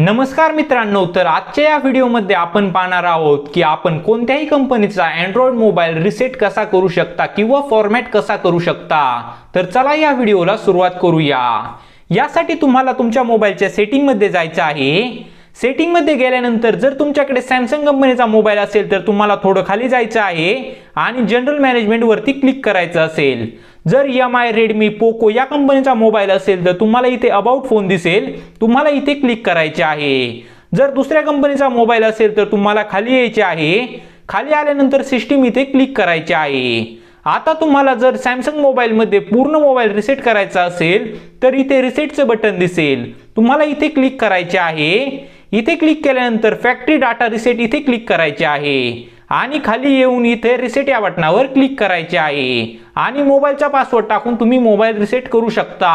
नमस्कार मित्रांनो तर आजच्या या व्हिडिओमध्ये आपण पाहणार आहोत की आपण कोणत्याही कंपनीचा अँड्रॉइड मोबाईल रिसेट कसा करू शकता किंवा फॉर्मॅट कसा करू शकता. तर चला या व्हिडिओला सुरुवात करूया. यासाठी तुम्हाला तुमच्या मोबाईलच्या सेटिंगमध्ये जायचं आहे. सेटिंगमध्ये गेल्यानंतर जर तुमच्याकडे सॅमसंग कंपनीचा मोबाईल असेल तर तुम्हाला थोडं खाली जायचं आहे आणि जनरल मॅनेजमेंटवरती क्लिक करायचं असेल. जर एम आय रेडमी पोको या कंपनीचा मोबाईल असेल तर तुम्हाला इथे अबाउट फोन दिसेल. तुम्हाला इथे क्लिक करायचे आहे. जर दुसऱ्या कंपनीचा मोबाईल असेल तर तुम्हाला खाली यायचे आहे. खाली आल्यानंतर सिस्टीम इथे क्लिक करायचे आहे. आता तुम्हाला जर सॅमसंग मोबाईलमध्ये पूर्ण मोबाईल रिसेट करायचा असेल तर इथे रिसेटचं बटन दिसेल. तुम्हाला इथे क्लिक करायचे आहे. इथे क्लिक केल्यानंतर फॅक्टरी डाटा रिसेट इथे क्लिक करायचे आहे. आणि खाली येऊन इथे रिसेट या बटनावर क्लिक करायचे आहे. आणि मोबाईलचा पासवर्ड टाकून तुम्ही मोबाईल रिसेट करू शकता.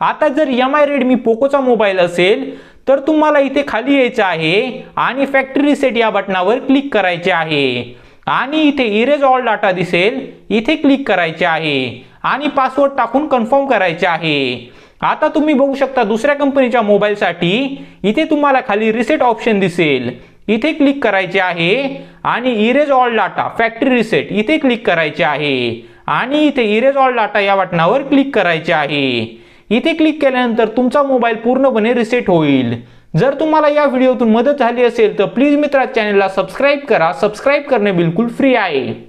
आता जर एम आय रेडमी पोकोचा मोबाईल असेल तर तुम्हाला इथे खाली यायचं आहे आणि फॅक्टरी रिसेट या बटनावर क्लिक करायचे आहे. आणि इथे इरेज ऑल डाटा दिसेल इथे क्लिक करायचे आहे. आणि पासवर्ड टाकून कन्फर्म करायचे आहे. आता तुम्ही बघू शकता दुसऱ्या कंपनीच्या मोबाईलसाठी इथे तुम्हाला खाली रिसेट ऑप्शन दिसेल. इथे क्लिक करायचे आहे आणि erase all data factory reset इथे क्लिक करायचे आहे. आणि इथे इरेज ऑल डाटा या बटनावर क्लिक करायचे आहे. इथे क्लिक केल्यानंतर तुमचा मोबाईल पूर्णपणे रिसेट होईल. जर तुम्हाला या व्हिडिओतून मदत झाली असेल तर प्लीज मित्रा चॅनलला सबस्क्राईब करा. सबस्क्राईब करणे बिलकुल फ्री आहे.